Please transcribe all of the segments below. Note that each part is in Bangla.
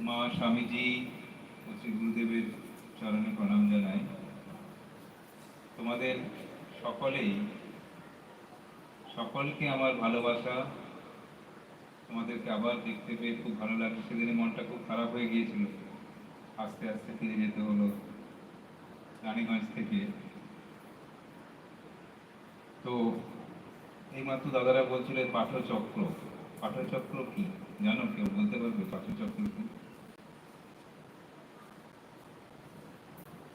মা স্বামীজি ও শ্রী গুরুদেবের চরণে প্রণাম জানাই। তোমাদের সকলেই, সকলকে আমার ভালোবাসা। তোমাদেরকে আবার দেখতে পেয়ে খুব ভালো লাগছে। সেদিনে মনটা খুব খারাপ হয়ে গিয়েছিল। আস্তে আস্তে ফিরে যেতে হলো রানীগঞ্জ থেকে। তো এইমাত্র দাদারা বলছিলেন পাঠচক্র। পাঠচক্র কি? জানো কেউ বলতে পারবে পাঠচক্র কি?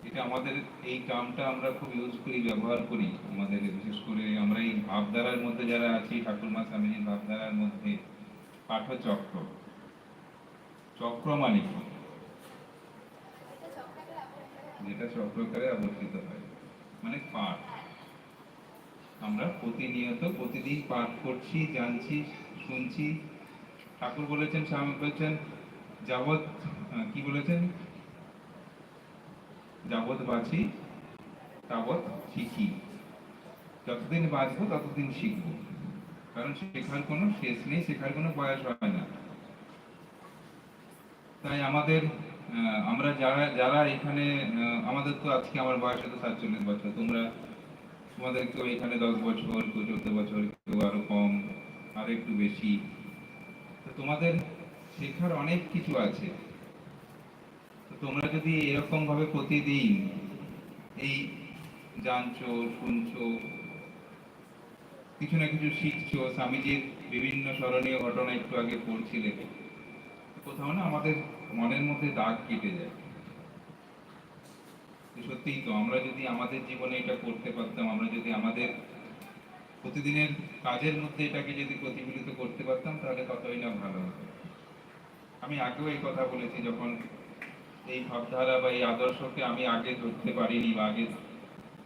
এটা আমাদের এই টার্মটা আমরা খুব ইউজ করি, ব্যবহার করি। আমাদের বিশেষ করে আমরা এই ভাবধারার মধ্যে যারা আছি, ঠাকুরমা স্বামীজির ভাবধারার মধ্যে পাঠচক্র চক্র। মানে যেটা চক্রকারে আবর্তিত হয় মানে পাঠ। আমরা প্রতিনিয়ত প্রতিদিন পাঠ করছি, জানছি শুনছি। ঠাকুর বলেছেন, স্বামী বলেছেন, যাবৎ কি বলেছেন? যাবৎ বাঁচি, তাবৎ শিখি। যতদিন বাঁচবো, ততদিন শিখব। কারণ শেখার কোনো শেষ নেই, শেখার কোনো বয়স হয় না। তাই আমাদের আমরা যারা যারা এখানে আমাদের তো আজকে আমার বয়স হতো সাতচল্লিশ বছর। তোমরা, তোমাদের কেউ এখানে দশ বছর, কেউ চোদ্দ বছর, কেউ আরও কম। আরও একটু বেশি। তোমাদের শেখার অনেক কিছু আছে। তোমরা যদি এরকম ভাবে প্রতিদিন এই জানছো, শুনছো, কিছু না কিছু শিখছো, স্বামীজির বিভিন্ন স্মরণীয় ঘটনা একটু আগে পড়ছিলে, কোথাও না আমাদের মনের মধ্যে দাগ কেটে যায়। সত্যিই তো, আমরা যদি আমাদের জীবনে এটা করতে পারতাম, আমরা যদি আমাদের প্রতিদিনের কাজের মধ্যে এটাকে যদি প্রতিফলিত করতে পারতাম, তাহলে কতই না ভালো হতো। আমি আগেও এই কথা বলেছি, যখন এই ভাবধারা বা এই আদর্শকে আমি আগে ধরতে পারিনি বা আগে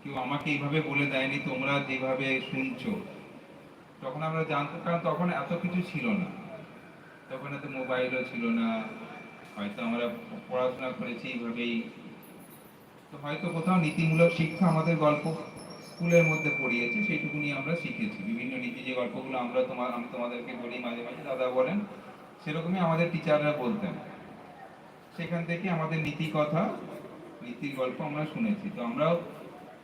কেউ আমাকে এইভাবে বলে দেয়নি, তোমরা যেভাবে শুনছো, তখন আমরা জানতো কারণ তখন এত কিছু ছিল না। তখন এত মোবাইলও ছিল না, হয়তো আমরা পড়াশোনা করেছি এইভাবেই। তো হয়তো কোথাও নীতিমূলক শিক্ষা আমাদের গল্প স্কুলের মধ্যে পড়িয়েছে, সেইটুকুনি আমরা শিখেছি। বিভিন্ন নীতি যে গল্পগুলো আমরা তোমার আমি তোমাদেরকে বলি, মাঝে মাঝে দাদা বলেন, সেরকমই আমাদের টিচাররা বলতেন। সেখান থেকে আমাদের নীতি কথা, নীতির গল্প আমরা শুনেছি। তো আমরাও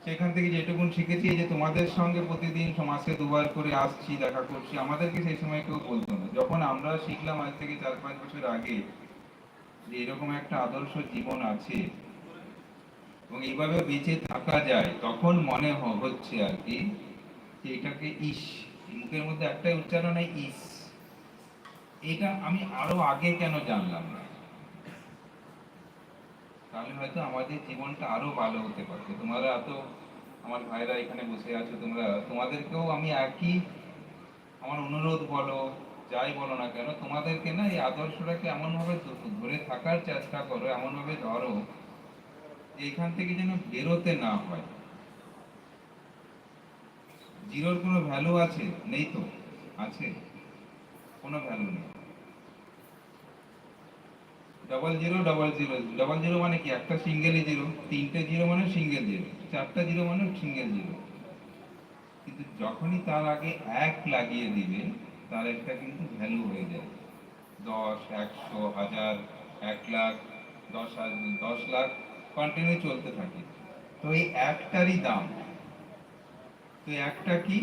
সেখান থেকে যেটুকুন শিখেছি যে তোমাদের সঙ্গে প্রতিদিন সমাজকে দুবার করে আসছি, দেখা করছি, আমাদেরকে সেই সময় কেউ বলতো না। যখন আমরা শিখলাম আজ থেকে চার পাঁচ বছর আগে যে এরকম একটা আদর্শ জীবন আছে এবং এইভাবে বেঁচে থাকা যায়, তখন মনে হচ্ছে আর কি যে এটাকে ইস মুখের মধ্যে একটাই উচ্চারণ হয় ইস। এটা আমি আরও আগে কেন জানলাম না? তাহলে হয়তো আমাদের জীবনটা আরও ভালো হতে পারতো। তোমরা এত আমার ভাইরা এখানে বসে আছো, তোমরা, তোমাদেরকেও আমি একই আমার অনুরোধ বলো, যাই বলো না কেন, তোমাদেরকে না এই আদর্শটাকে এমন ভাবে ধরে থাকার চেষ্টা করো এমন ভাবে ধরো এখান থেকে যেন বেরোতে না হয়। জিরোর কোনো ভ্যালু আছে? নেই তো? আছে? কোনো ভ্যালু নেই। Double zero double zero double zero মানে কি? একটা সিঙ্গেলই জিরো তিনটে জিরো মানে সিঙ্গেল জিরো চারটা জিরো মানে সিঙ্গেল জিরো কিন্তু যখনই তার আগে এক লাগিয়ে দিবে, তার একটা কিন্তু ভ্যালু হয়ে যায়। দশ, একশো, হাজার, এক লাখ, দশ হাজার দশ লাখ কন্টিনিউ চলতে থাকে। তো এই একটারই দাম। তো একটা কি?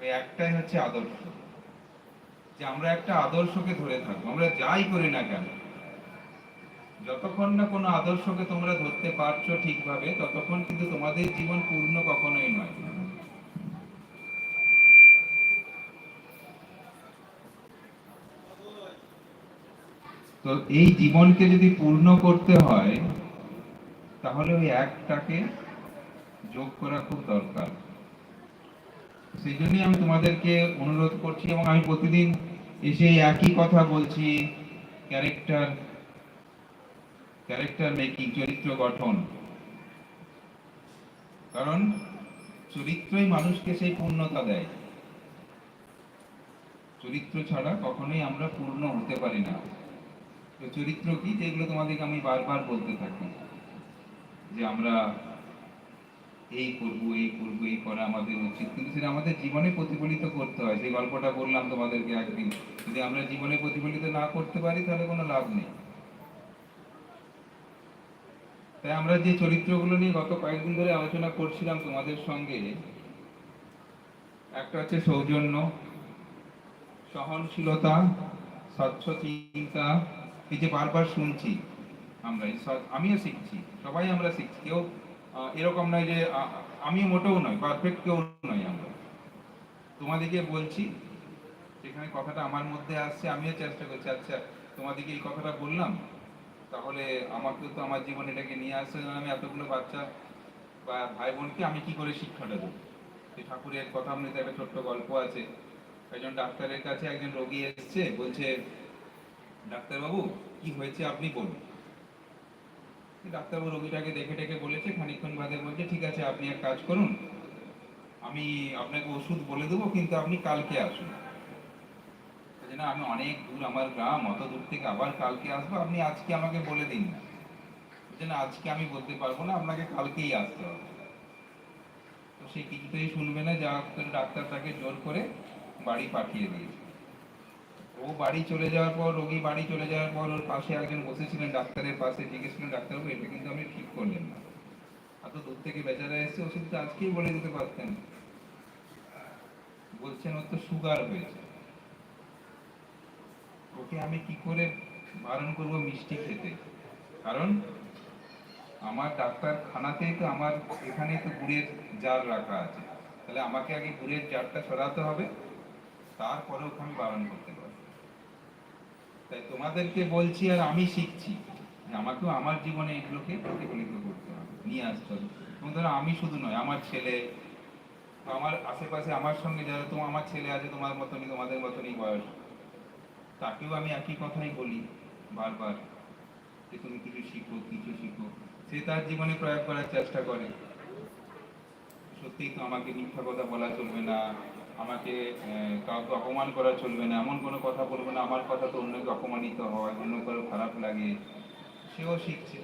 ওই একটাই হচ্ছে আদর্শ। যে আমরা একটা আদর্শকে ধরে থাকব। আমরা যাই করি না কেন, যতক্ষণ না কোনো আদর্শকে তোমরা ধরতে পারছ ঠিকভাবে, ততক্ষণ কিন্তু তোমাদের জীবন পূর্ণ কখনোই নয়। তো এই জীবনকে যদি পূর্ণ করতে হয় তাহলে ওই একটাকে যোগ করা খুব দরকার। সেই জন্যই আমি তোমাদেরকে অনুরোধ করছি এবং আমি প্রতিদিন এসে একই কথা বলছি, ক্যারেক্টার ক্যারেক্টার মেকিং, চরিত্র গঠন। কারণ চরিত্রই মানুষকে সেই পূর্ণতা দেয়। চরিত্র ছাড়া কখনোই আমরা পূর্ণ হতে পারি না। তো চরিত্র কি? যেগুলো তোমাদেরকে আমি বারবার বলতে থাকি। যে আমরা এই করব এই করব, এই করা আমাদের উচিত। কিন্তু সেটা আমাদের জীবনে প্রতিফলিত করতে হয়। সেই গল্পটা বললাম তোমাদেরকে একদিন। যদি আমরা জীবনে প্রতিফলিত না করতে পারি, তাহলে কোনো লাভ নেই। তাই আমরা যে চরিত্রগুলো নিয়ে গত কয়েকদিন ধরে আলোচনা করছিলাম তোমাদের সঙ্গে, একটা হচ্ছে সৌজন্য, সহনশীলতা, স্বচ্ছ চিন্তা, এই যে বারবার শুনছি। আমরা আমিও শিখছি। সবাই আমরা শিখছি। কেউ এরকম নয় যে আমি মোটেও নয় পারফেক্ট কেউ নয় আমরা। তোমাদেরকে বলছি, যেখানে কথাটা আমার মধ্যে আসছে, আমিও চেষ্টা করছি আচ্ছা তোমাদেরকে এই কথাটা বললাম, তাহলে আমাকে তো আমার জীবনে এটাকে নিয়ে আসতে আমি এতগুলো বাচ্চা বা ভাই বোনকে আমি কি করে শিক্ষাটা দেবো? সেই ঠাকুরের কথা মধ্যে একটা ছোট্ট গল্প আছে। একজন ডাক্তারের কাছে একজন রোগী এসেছে, বলছে, ডাক্তারবাবু, কি হয়েছে আপনি বলুন। ডাক্তারবাবু রোগীটাকে দেখে টেকে বলেছে, খানিকক্ষণ বাদে বলছে ঠিক আছে, আপনি এক কাজ করুন। আমি আপনাকে ওষুধ বলে দেবো, কিন্তু আপনি কালকে আসুন। না, আমি অনেক দূর, আমার গ্রাম, অত দূর থেকে আবার কালকে আসব। আপনি আজকে আমাকে বলে দিন না। না, আজকে আমি বলতে পারব না, আপনাকে কালকেই আসতে হবে। তো সে কিছুতেই শুনবে না যা ডাক্তার তাকে জোর করে বাড়ি পাঠিয়ে দিয়েছে। ও বাড়ি চলে যাওয়ার পর, রোগী বাড়ি চলে যাওয়ার পর ওর পাশে একজন বসেছিলেন ডাক্তারের পাশে জিজ্ঞেস করলেন ডাক্তারবাবু, এটা কিন্তু আপনি ঠিক করলেন না। এত দূর থেকে বেচারা এসছে ওষুধ তো আজকেই বলে দিতে পারতেন। বলছেন, ওর তো সুগার হয়েছে। ওকে আমি কি করে বারণ করব মিষ্টি খেতে? কারণ, আমার ডাক্তারখানাতেই তো আমার, এখানেই তো গুড়ের জার রাখা আছে। তাহলে আমাকে আগে গুড়ের জারটা সরাতে হবে, তারপরে ওকে আমি বারণ করতে তাই তোমাদেরকে বলছি আর আমি শিখছি আমাকেও আমার জীবনে এগুলোকে প্রতিফলিত করতে হবে, নিয়ে আসতে হবে। এবং ধরো আমি শুধু নয়, আমার ছেলে, আমার আশেপাশে আমার সঙ্গে যারা তোমার আমার ছেলে আছে তোমার মতনই, তোমাদের মতনই বয়স, তাকেও আমি একই কথাই বলি বারবার যে তুমি কিছু শিখো কিছু শিখো। সে তার জীবনে প্রয়োগ করার চেষ্টা করে। সত্যিই তো আমাকে মিথ্যা কথা বলা চলবে না। আমাকে কাউকে অপমান করা চলবে না, এমন কোনো কথা বলবে না, আমার কথা তো অন্যকে অপমানিত হয়, অন্য কারও খারাপ লাগে। সেও শিখছে।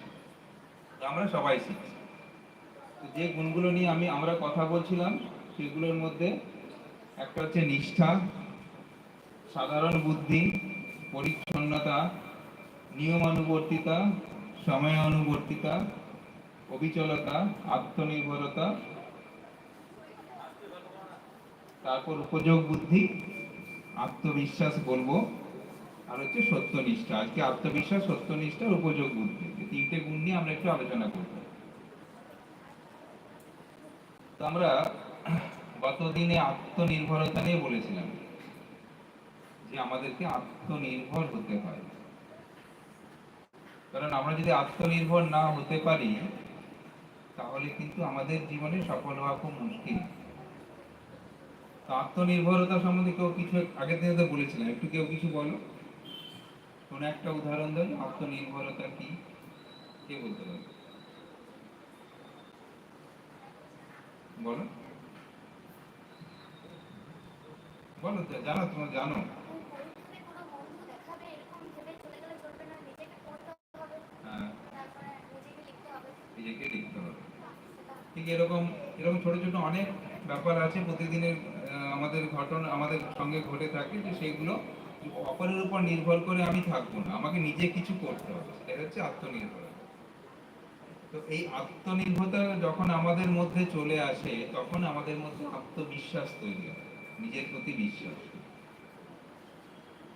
আমরা সবাই শিখছি। যে গুণগুলো নিয়ে আমি, আমরা কথা বলছিলাম, সেগুলোর মধ্যে একটা হচ্ছে নিষ্ঠা, সাধারণ বুদ্ধি, পরিচ্ছন্নতা, নিয়মানুবর্তিতা, সময়ানুবর্তিতা, অবিচলতা, আত্মনির্ভরতা তারপর উপযোগ বুদ্ধি, আত্মবিশ্বাস বলব, আর হচ্ছে সত্যনিষ্ঠা। আজকে আত্মবিশ্বাস, সত্যনিষ্ঠা, আর উপযোগ বুদ্ধি। তিনটে গুণ নিয়ে আমরা একটু আলোচনা করব। তো আমরা গতদিনে আত্মনির্ভরতা নিয়ে বলেছিলাম যে আমাদেরকে আত্মনির্ভর হতে হয়। কারণ আমরা যদি আত্মনির্ভর না হতে পারি, তাহলে কিন্তু আমাদের জীবনে সফল হওয়া খুব মুশকিল। আত্মনির্ভরতা সম্বন্ধে কেউ কিছু আগের দিনে তো বলেছিলাম একটু কেউ কিছু বলো। কোন একটা উদাহরণ দেন আত্মনির্ভরতা কি? কে বলতে পারবে বলো। বলো তো, জানো তোমরা জানো। হ্যাঁ। নিজেকে লিখতে হবে। ঠিক এরকম এরকম ছোট ছোট অনেক ব্যাপার আছে প্রতিদিনের আমাদের ঘটনা, আমাদের সঙ্গে ঘটে থাকে যে সেগুলো অপরের উপর নির্ভর করে আমি থাকব না। আমাকে নিজে কিছু করতে হবে সেটা হচ্ছে আত্মনির্ভরতা। তো এই আত্মনির্ভরতা যখন আমাদের মধ্যে চলে আসে, তখন আমাদের মধ্যে আত্মবিশ্বাস তৈরি হয়, নিজের প্রতি বিশ্বাস।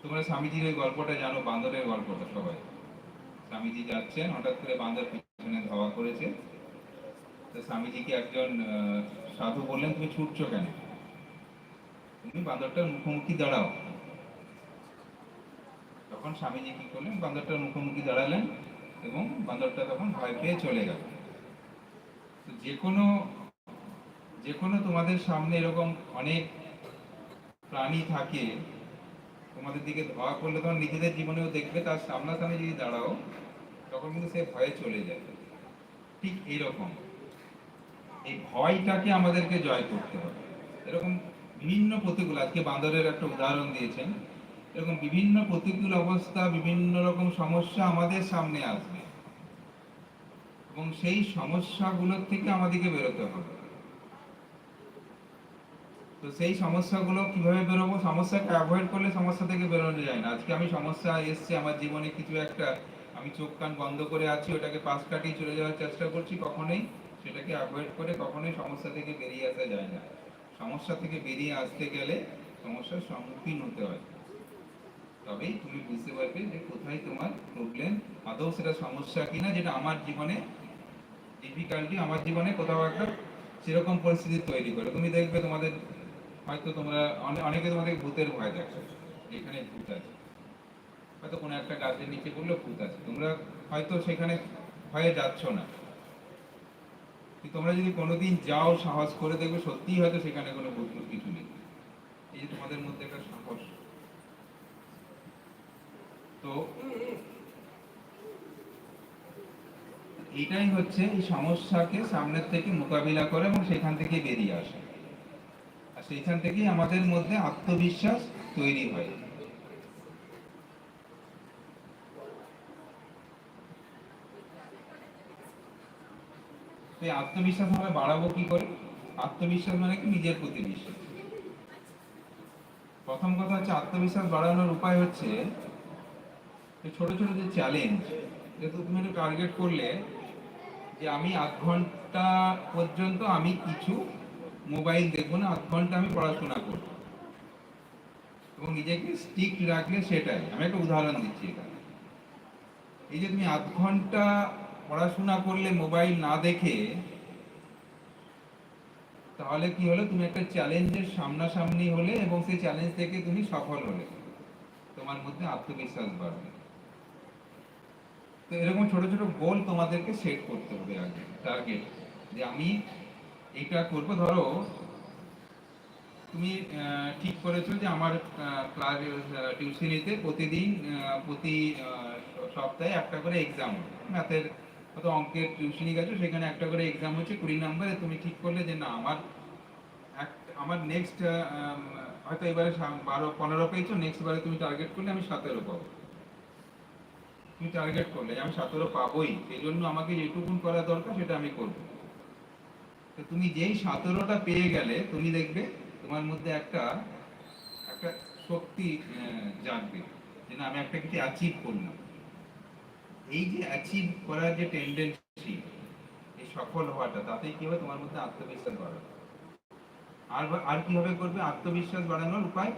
তোমরা স্বামীজির ওই গল্পটা জানো, বান্দরের গল্পটা সবাই। স্বামীজি যাচ্ছেন, হঠাৎ করে বান্দর পিছনে ধাওয়া করেছে। তো স্বামীজিকে একজন সাধু বললেন, তুমি ছুটছো কেন? তুমি বান্দরটার মুখোমুখি দাঁড়াও। তখন স্বামীজি কি করলেন? বান্দরটার মুখোমুখি দাঁড়ালেন এবং বান্দরটা তখন ভয় পেয়ে চলে গেল। তো যে কোনো যে কোনো তোমাদের সামনে এরকম অনেক প্রাণী থাকে, তোমাদের দিকে ধাওয়া করলে তখন নিজেদের জীবনেও দেখবে, তার সামনাসামনি যদি দাঁড়াও, তখন কিন্তু সে ভয়ে চলে যাবে ঠিক এইরকম এই ভয়টাকে আমাদেরকে জয় করতে হবে। এরকম বিভিন্ন প্রতিকূল, আজকে বান্দরের একটা উদাহরণ দিয়েছেন। এরকম বিভিন্ন প্রতিকূল অবস্থা, বিভিন্ন রকম সমস্যা আমাদের সামনে আসবে। এবং সেই সমস্যাগুলোর থেকে আমাদেরকে বেরোতে হবে। তো সেই সমস্যাগুলো কীভাবে বেরোবো? সমস্যাকে অ্যাভয়েড করলে সমস্যা থেকে বেরোনো যায় না। আজকে আমি সমস্যা এসছে, আমার জীবনে কিছু একটা, আমি চোখ কান বন্ধ করে আছি, ওটাকে পাশ কাটিয়ে চলে যাওয়ার চেষ্টা করছি কখনোই। সেটাকে অ্যাভয়েড করে কখনোই সমস্যা থেকে বেরিয়ে আসা যায় না। সমস্যা থেকে বেরিয়ে আসতে গেলে সমস্যার সম্মুখীন হতে হয়। তবেই তুমি বুঝতে পারবে যে কোথায় তোমার প্রবলেম আদৌ সেটা সমস্যা কিনা যেটা আমার জীবনে ডিফিকাল্টি আমার জীবনে কোথাও একটা সেরকম পরিস্থিতি তৈরি করে। তুমি দেখবে তোমাদের, হয়তো তোমরা অনেকে তোমাদের ভূতের ভয় দেখো এখানে ভূত আছে। হয়তো কোনো একটা গাছের নিচে পড়লে ভূত আছে। তোমরা হয়তো সেখানে ভয়ে যাচ্ছ না। তোমরা যদি কোনোদিন যাও, সাহস করে দেখবে, সত্যিই হয়তো সেখানে কোনো ভূত কিছু নেই। এই যে তোমাদের মধ্যে একটা সাহস। তো এটাই হচ্ছে এই সমস্যাকে সামনের থেকে মোকাবিলা করে এবং সেখান থেকে বেরিয়ে আসা। আর সেখান থেকেই আমাদের মধ্যে আত্মবিশ্বাস তৈরি হয়। এই আত্মবিশ্বাস আমরা বাড়াবো কি করে? আত্মবিশ্বাস মানে কি? নিজের প্রতি বিশ্বাস প্রথম কথা হচ্ছে আত্মবিশ্বাস বাড়ানোর উপায় হচ্ছে ছোট ছোট যে চ্যালেঞ্জ যেহেতু তুমি একটা টার্গেট করলে যে আমি আধ ঘণ্টা পর্যন্ত আমি কিছু মোবাইল দেখব না, আধ ঘণ্টা আমি পড়াশোনা করব। এবং নিজেকে স্টিক রাখলে সেটাই। আমি একটা উদাহরণ দিচ্ছি এখানে। এই যে তুমি আধ ঘণ্টা পড়াশোনা করলে মোবাইল না দেখে, তাহলে কি হলো? তুমি একটা চ্যালেঞ্জের সামনাসামনি হলে এবং সেই চ্যালেঞ্জ থেকে তুমি সফল হলে। তোমার মধ্যে আত্মবিশ্বাস বাড়বে। তো এরকম ছোট ছোট গোল তোমাদেরকে সেট করতে হবে আগে টার্গেট যে আমি এটা করব, ধরো, তুমি ঠিক করেছ যে আমার ক্লাস টিউশনিতে প্রতিদিন প্রতি সপ্তাহে একটা করে এক্সাম ম্যাথের হয়তো অঙ্কের টিউশনি গেছো, সেখানে একটা করে এক্সাম হচ্ছে, কুড়ি নম্বরে তুমি ঠিক করলে যে না, আমার আমার নেক্সট হয়তো এবারে বারো, পনেরো পেয়েছ নেক্সট বারে তুমি টার্গেট করলে আমি সতেরো পাবো। তুমি টার্গেট করলে আমি সতেরো পাবোই, সেই জন্য আমাকে যেটুকুন করা দরকার, সেটা আমি করব। তো তুমি যেই সতেরোটা পেয়ে গেলে, তুমি দেখবে তোমার মধ্যে একটা একটা শক্তি জাগবে। যে না, আমি একটা কিছু অ্যাচিভ করলাম। এই যে অ্যাচিভ করার যে টেন্ডেন্সি এই সফল হওয়াটা তাতেই কি হবে? তোমার মধ্যে আত্মবিশ্বাস বাড়াবে। আর আর কীভাবে করবে? আত্মবিশ্বাস বাড়ানোর উপায়?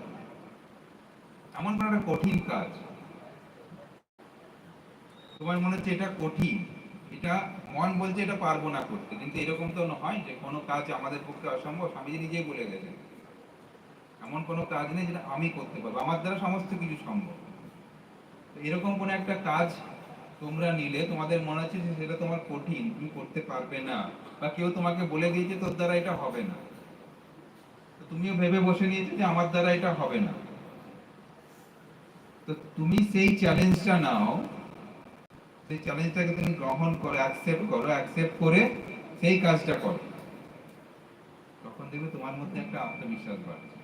এমন কোনো একটা কঠিন কাজ। তোমার মনে হচ্ছে এটা কঠিন, এটা মন বলছে এটা পারব না করতে, কিন্তু এরকম তো হয় যে কোনো কাজ আমাদের পক্ষে অসম্ভব। স্বামীজি নিজেই বলে গেছেন, এমন কোনো কাজ নেই যেটা আমি করতে পারব। আমার দ্বারা সমস্ত কিছু সম্ভব। এরকম কোনো একটা কাজ তোমরা নিলে, তোমাদের মনে হচ্ছে যে সেটা তোমার কঠিন, তুমি করতে পারবে না, বা কেউ তোমাকে বলে দিয়েছে তোর দ্বারা এটা হবে না। তুমিও ভেবে বসে নিয়েছো যে আমার দ্বারা এটা হবে না। তো তুমি সেই চ্যালেঞ্জটা নাও, সেই চ্যালেঞ্জটাকে তুমি গ্রহণ করো অ্যাকসেপ্ট করো অ্যাকসেপ্ট করে সেই কাজটা করো। তখন দেখবে তোমার মধ্যে একটা আত্মবিশ্বাস বাড়ছে।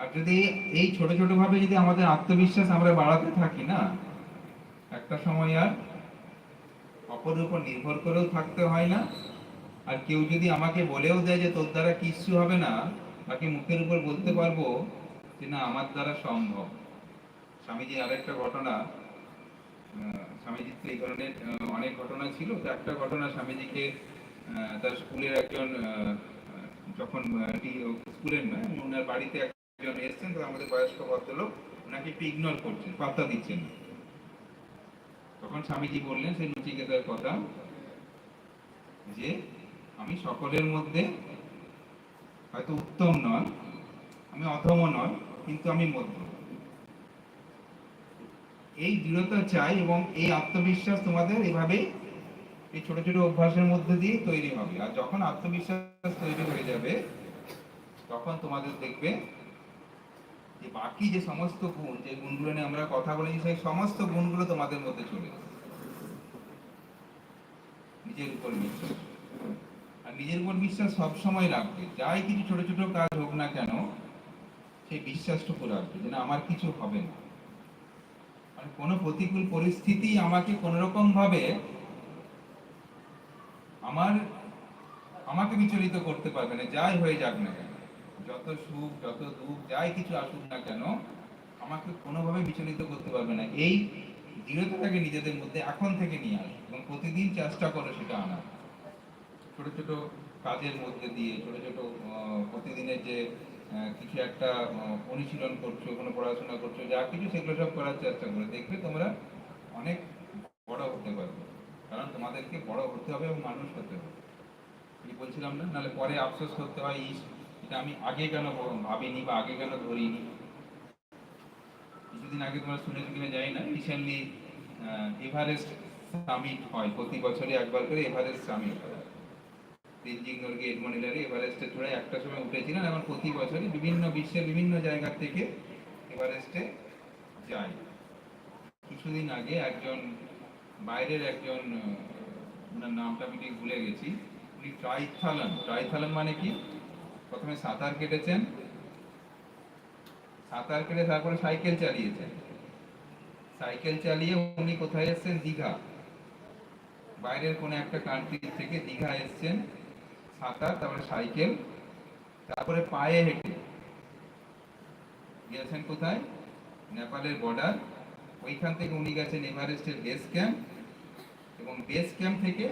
আর যদি এই ছোট ছোট ভাবে যদি আমাদের আত্মবিশ্বাস আমরা বাড়াতে থাকি না, একটা সময় আর অপরের উপর নির্ভর করেও থাকতে হয় না। আর কেউ যদি আমাকে বলেও দেয় যে তোর দ্বারা কিচ্ছু হবে না বাকি মুখের উপর বলতে পারব যে না, আমার দ্বারা সম্ভব। স্বামীজির আরেকটা ঘটনা স্বামীজির তো এই ধরনের অনেক ঘটনা ছিল। তো একটা ঘটনা স্বামীজিকে তার স্কুলের একজন যখন স্কুলের নয় ওনার বাড়িতে একজন এসছেন আমাদের বয়স্ক ভদ্রলোক ওনাকে একটু ইগনোর করছেন পাত্তা দিচ্ছেন না। তখন স্বামীজি বললেন, সেই নচিকেতার কথা যে, আমি সকলের মধ্যে হয়তো উত্তম নয় আমি অধম নয় কিন্তু আমি মধ্য এই দৃঢ়তা চাই এবং এই আত্মবিশ্বাস তোমাদের এভাবে এই ছোট ছোট অভ্যাসের মধ্যে দিয়ে তৈরি হবে আর যখন আত্মবিশ্বাস তৈরি হয়ে যাবে, তখন তোমাদের দেখবে যে বাকি যে সমস্ত গুণ, যে গুণগুলো নিয়ে আমরা কথা বলেছি, সেই সমস্ত গুণগুলো তোমাদের মধ্যে চলে নিজের উপর বিশ্বাস আর নিজের উপর বিশ্বাস সবসময় রাখবে। যাই কিছু ছোট ছোট কাজ হোক না কেন, সেই বিশ্বাসটুকু রাখবে যে না আমার কিছু হবে না। মানে কোনো প্রতিকূল পরিস্থিতি আমাকে কোনো রকম ভাবে আমার, আমাকে বিচলিত করতে পারবে না। যাই হয়ে যাক না যত সুখ, যত দুঃখ, যাই কিছু আসুক না কেন, আমাকে কোনোভাবে বিচলিত করতে পারবে না। এই দৃঢ়তাটাকে নিজেদের মধ্যে এখন থেকে নিয়ে আস এবং প্রতিদিন চেষ্টা করো সেটা আনা ছোট ছোট কাজের মধ্যে দিয়ে, ছোট ছোট প্রতিদিনের যে কিছু একটা অনুশীলন করছ, কোনো পড়াশোনা করছ, যা কিছু, সেগুলো সব করার চেষ্টা করো। দেখবে তোমরা অনেক বড় হতে পারবে। কারণ তোমাদেরকে বড় হতে হবে এবং মানুষ হতে হবে। বলছিলাম না? নাহলে পরে আফসোস করতে হয়, ইস এটা আমি আগে কেন ভাবিনি বা আগে কেন ধরিনি? কিছুদিন আগে তোমরা শুনেছো কিনা জানি না। রিসেন্টলি এভারেস্ট সামিট হয়। প্রতি বছরই একবার করে এভারেস্ট সামিট হয়। তেনজিং নর্গে এডমন্ডেলারে এভারেস্টের চূড়ায় একটা সময় উঠেছিলেন। এখন প্রতি বছরই বিভিন্ন বিশ্বের বিভিন্ন জায়গা থেকে এভারেস্টে যায়। কিছুদিন আগে একজন, বাইরের একজন ওনার নামটা আমি ঠিক ভুলে গেছি। উনি ট্রাইথালন ট্রাইথালন মানে কি? প্রথমে সাঁতার কেটেছেন। সাঁতার কেটে তারপরে সাইকেল চালিয়েছেন। সাইকেল চালিয়ে উনি কোথায় এসেছেন? দীঘা। বাইরের কোনো একটা কান্ট্রি থেকে দীঘা এসেছেন। সাঁতার, তারপরে সাইকেল, তারপরে পায়ে হেঁটে। গিয়েছেন কোথায়? নেপালের বর্ডার ওইখান থেকে উনি গেছেন এভারেস্টের বেস ক্যাম্প এবং বেস ক্যাম্প থেকে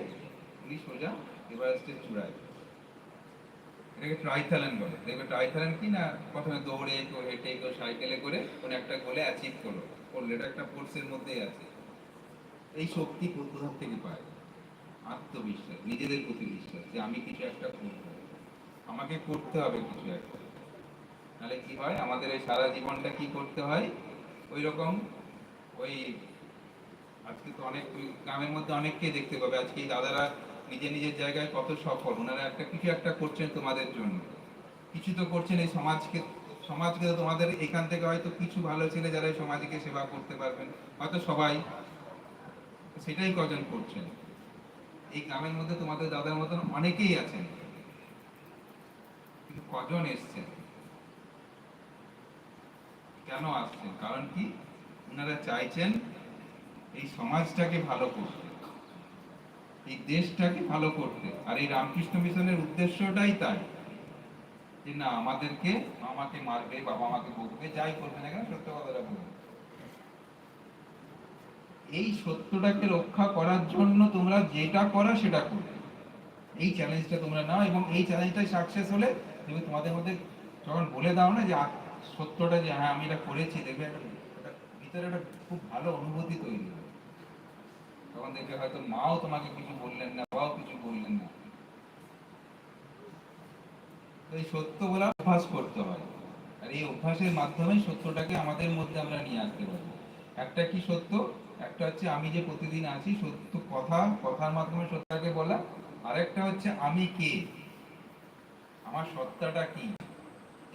উনি সোজা এভারেস্টের চূড়ায়। এটাকে ট্রাইথালন বলে। দেখবে ট্রাইথালন কি না? প্রথমে দৌড়ে কেউ হেঁটে কেউ সাইকেলে করে কোনো একটা গোলে অ্যাচিভ করল। করল, এটা একটা কোর্সের মধ্যেই আছে। এই শক্তি কোথা থেকে পায়? আত্মবিশ্বাস, নিজেদের প্রতি বিশ্বাস যে আমি কিছু একটা করব। আমাকে করতে হবে কিছু একটা। নাহলে কি হয়? আমাদের এই সারা জীবনটা কি করতে হয়? ওই রকম ওই, আজকে তো অনেক গ্রামের মধ্যে অনেককে দেখতে পাবে। আজকে দাদারা নিজের নিজের জায়গায় কত সফল? ওনারা একটা কিছু একটা করছেন তোমাদের জন্য। কিছু তো করছেন এই সমাজকে সমাজকে তোমাদের এখান থেকে হয়তো কিছু ভালো ছেলে যারা এই সমাজকে সেবা করতে পারবেন। হয়তো সবাই সেটাই কজন করছেন। এই গ্রামের মধ্যে তোমাদের দাদার মতন অনেকেই আছেন। কিন্তু কজন এসছেন? কেন আসছেন? কারণ কি? ওনারা চাইছেন এই সমাজটাকে ভালো করতে। এই দেশটাকে ভালো করতে। আর এই রামকৃষ্ণ মিশনের উদ্দেশ্যটাই তাই। যে না, আমাদেরকে আমাকে মারবে, বাবা আমাকে বকবে, যাই করবে না কেন, সত্য কথাটা বলবে এই সত্যটাকে রক্ষা করার জন্য তোমরা যেটা করা সেটা করবে এই চ্যালেঞ্জটা তোমরা নাও এবং এই চ্যালেঞ্জটাই সাকসেস হলে তুমি তোমাদের মধ্যে যখন বলে দাও না যে সত্যটা যে হ্যাঁ আমি এটা করেছি, দেখবে একটা ভিতরে একটা খুব ভালো অনুভূতি তৈরি তখন হয়তো মাও তোমাকে কিছু বললেন না, বাবাও কিছু বললেন না। এই সত্য বলা অভ্যাস করতে হয়। আর এই অভ্যাসের মাধ্যমে সত্যটাকে আমাদের মধ্যে আমরা নিয়ে আসতে পারি। একটা কি সত্য? একটা হচ্ছে আমি যে প্রতিদিন আছি, সত্য কথা, কথার মাধ্যমে সত্যটাকে বলা। আরেকটা হচ্ছে আমি কে? আমার সত্তাটা কি?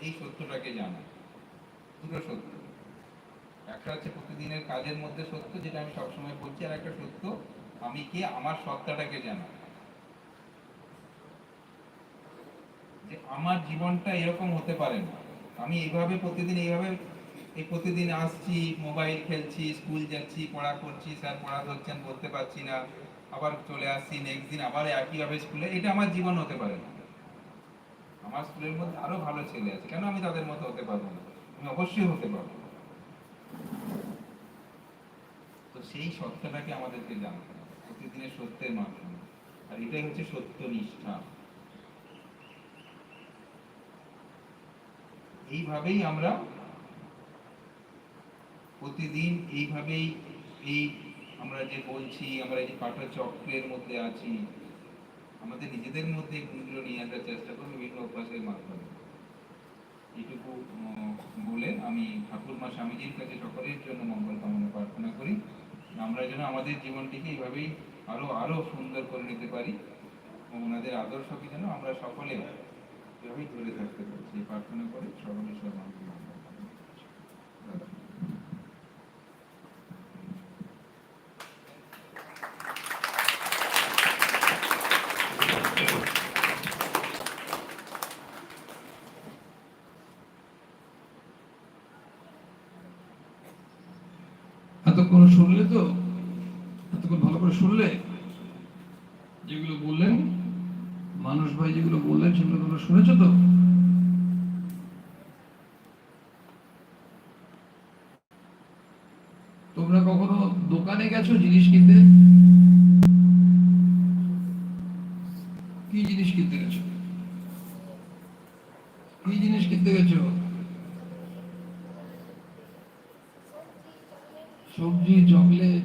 এই সত্যটাকে জানা। দুটো সত্য। একটা হচ্ছে প্রতিদিনের কাজের মধ্যে সত্য, যেটা আমি সবসময় বলছি, আর একটা সত্য আমি কে আমার সত্তাটাকে জানা? যে আমার জীবনটা এরকম হতে পারে না। আমি এইভাবে প্রতিদিন, এইভাবে এই প্রতিদিন আসছি, মোবাইল খেলছি, স্কুল যাচ্ছি, পড়া করছি, স্যার পড়া ধরছেন, বলতে পারছি না। আবার চলে আসছি নেক্সট দিন আবার একইভাবে স্কুলে, এটা আমার জীবন হতে পারে না। আমার স্কুলের মধ্যে আরও ভালো ছেলে আছে। কেন আমি তাদের মতো হতে পারব না? আমি অবশ্যই হতে পারব তো সেই সত্যটাকে আমাদেরকে জানতে প্রতিদিনের সত্যের মাধ্যমে আর এটাই হচ্ছে সত্য নিষ্ঠা। এইভাবেই আমরা প্রতিদিন এইভাবেই এই আমরা যে বলছি আমরা এই কাটা চক্রের মধ্যে আছি আমাদের নিজেদের মধ্যে গুণগুলো নিয়ে আসার চেষ্টা করব বিভিন্ন অভ্যাসের মাধ্যমে। এইটুকু উম, বলে আমি ঠাকুর মা স্বামীজির কাছে সকলের জন্য মঙ্গল কামনা প্রার্থনা করি। আমরা যেন আমাদের জীবনটিকে এইভাবেই আরও আরও সুন্দর করে নিতে পারি। ওনাদের আদর্শকে যেন আমরা সকলে এভাবেই ধরে থাকতে পারি। সেই প্রার্থনা করে কামনা এতক্ষণ শুনলে তো এতক্ষণ ভালো করে শুনলে, যেগুলো বললেন, মানুষ ভাই যেগুলো বললেন, সেগুলো তোমরা শুনেছো তো? তোমরা কখনো দোকানে গেছো জিনিস কিনতে? কি জিনিস কিনতে গেছো? কি জিনিস কিনতে গেছো? সবজি, চকলেট